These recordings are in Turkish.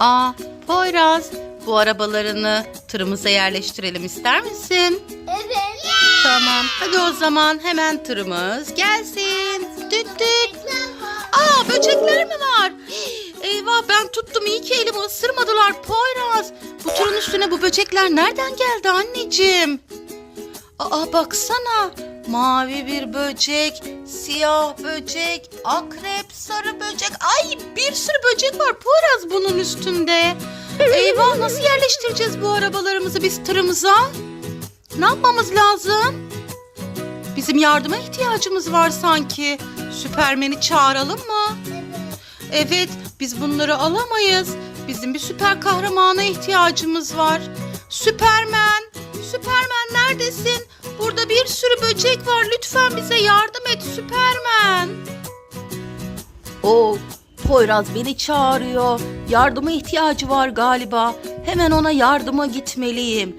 Aa, Poyraz, bu arabalarını tırımıza yerleştirelim ister misin? Evet. Tamam. Hadi o zaman hemen tırımız gelsin. Düt düt. Aa böcekler mi var? Eyvah ben tuttum iyi ki elimi ısırmadılar Poyraz. Bu turun üstüne bu böcekler nereden geldi anneciğim? Aa baksana. Mavi bir böcek, siyah böcek, akrep, sarı böcek. Ay bir sürü böcek var Poyraz bunun üstünde. Eyvah nasıl yerleştireceğiz bu arabalarımızı biz tırımıza? Ne yapmamız lazım? Bizim yardıma ihtiyacımız var sanki. Süpermen'i çağıralım mı? Evet, biz bunları alamayız. Bizim bir süper kahramana ihtiyacımız var. Süpermen, Süpermen neredesin? Burada bir sürü böcek var. Lütfen bize yardım et Süpermen. O Poyraz beni çağırıyor. Yardıma ihtiyacı var galiba. Hemen ona yardıma gitmeliyim.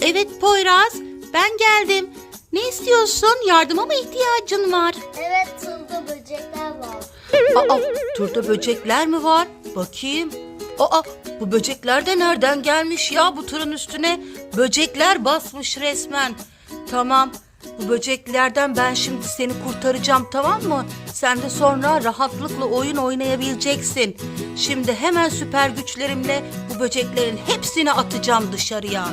Evet Poyraz, ben geldim. Ne istiyorsun? Yardıma mı ihtiyacın var? Evet tılda böcekler var. Aa, turda böcekler mi var? Bakayım. Aa, bu böcekler de nereden gelmiş ya bu turun üstüne? Böcekler basmış resmen. Tamam. Bu böceklerden ben şimdi seni kurtaracağım tamam mı? Sen de sonra rahatlıkla oyun oynayabileceksin. Şimdi hemen süper güçlerimle bu böceklerin hepsini atacağım dışarıya.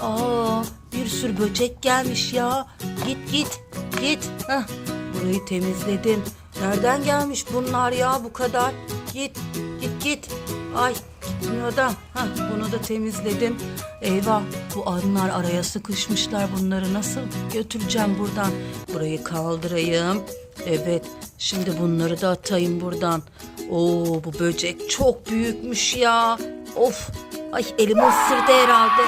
Aa, bir sürü böcek gelmiş ya. Git git git. Hah, burayı temizledim. Nereden gelmiş bunlar ya bu kadar? Git git. Ay gitmiyor da. Hah, bunu da temizledim. Eyvah bu arılar araya sıkışmışlar. Bunları nasıl götüreceğim buradan? Burayı kaldırayım. Evet şimdi bunları da atayım buradan. Oo bu böcek çok büyükmüş ya. Of Ay elimi ısırdı herhalde.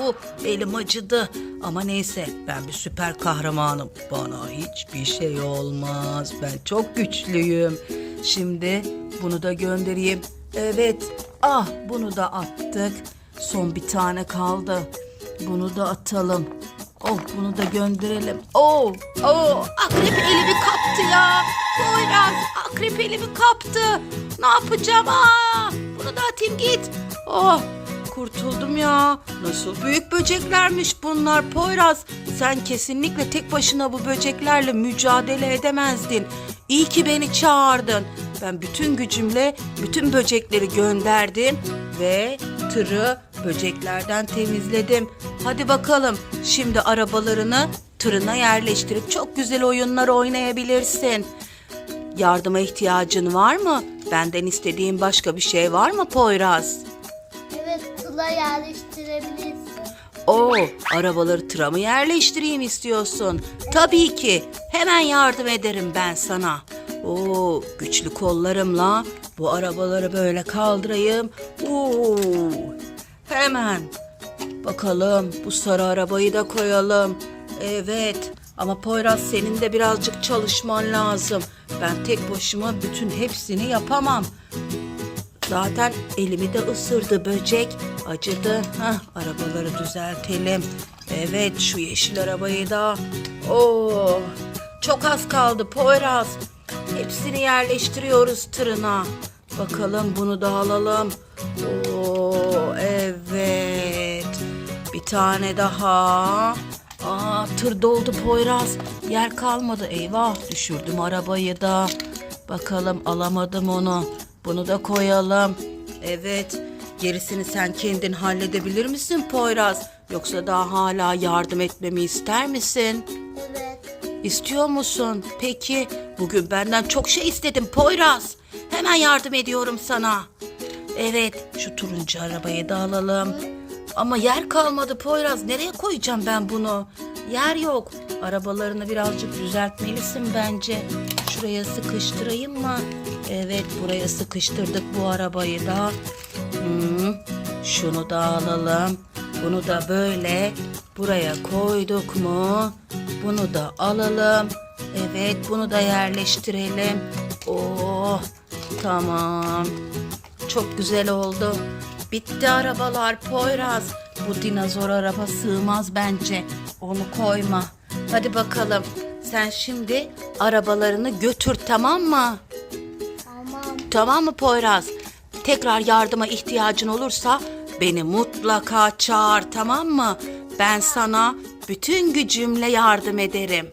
Oo, elim acıdı. Ama neyse ben bir süper kahramanım. Bana hiçbir şey olmaz. Ben çok güçlüyüm. Şimdi bunu da göndereyim. Evet. Ah bunu da attık. Son bir tane kaldı. Bunu da atalım. Oh bunu da gönderelim. Oh, oh akrep elimi kaptı ya. Poyraz akrep elimi kaptı. Ne yapacağım? Aa, bunu da atayım git. Oh kurtuldum ya. Nasıl büyük böceklermiş bunlar Poyraz. Sen kesinlikle tek başına bu böceklerle mücadele edemezdin. İyi ki beni çağırdın. Ben bütün gücümle bütün böcekleri gönderdim ve tırı böceklerden temizledim. Hadi bakalım şimdi arabalarını tırına yerleştirip çok güzel oyunlar oynayabilirsin. Yardıma ihtiyacın var mı? Benden istediğin başka bir şey var mı Poyraz? Tıla yerleştirebilirsin. Oo, arabaları tıra mı yerleştireyim istiyorsun? Tabii ki. Hemen yardım ederim ben sana. Oo, güçlü kollarımla bu arabaları böyle kaldırayım. Oo, hemen. Bakalım bu sarı arabayı da koyalım. Evet. Ama Poyraz senin de birazcık çalışman lazım. Ben tek başıma bütün hepsini yapamam. Zaten elimi de ısırdı böcek. Acıdı. Hah, arabaları düzeltelim. Evet şu yeşil arabayı da. Oo, çok az kaldı Poyraz. Hepsini yerleştiriyoruz tırına. Bakalım bunu da alalım. Oo, evet. Bir tane daha. Aa, tır doldu Poyraz. Yer kalmadı. Eyvah düşürdüm arabayı da. Bakalım alamadım onu. Bunu da koyalım. Evet. Gerisini sen kendin halledebilir misin Poyraz? Yoksa daha hala yardım etmemi ister misin? Evet. İstiyor musun? Peki. Bugün benden çok şey istedin Poyraz. Hemen yardım ediyorum sana. Evet, şu turuncu arabayı da alalım. Ama yer kalmadı Poyraz. Nereye koyacağım ben bunu? Yer yok. Arabalarını birazcık düzeltmelisin bence. Şuraya sıkıştırayım mı? Evet, buraya sıkıştırdık bu arabayı da. Hmm, şunu da alalım. Bunu da böyle buraya koyduk mu? Bunu da alalım. Evet, bunu da yerleştirelim. Oh, tamam. Çok güzel oldu. Bitti arabalar Poyraz. Bu dinozor araba sığmaz bence. Onu koyma. Hadi bakalım. Sen şimdi arabalarını götür tamam mı? Tamam. Tamam mı Poyraz? Tekrar yardıma ihtiyacın olursa beni mutlaka çağır tamam mı? Ben sana bütün gücümle yardım ederim.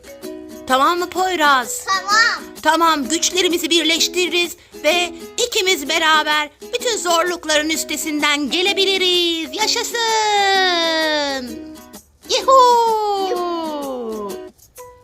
Tamam mı Poyraz? Tamam. Tamam güçlerimizi birleştiririz ve ikimiz beraber bütün zorlukların üstesinden gelebiliriz. Yaşasın! Yuhuu!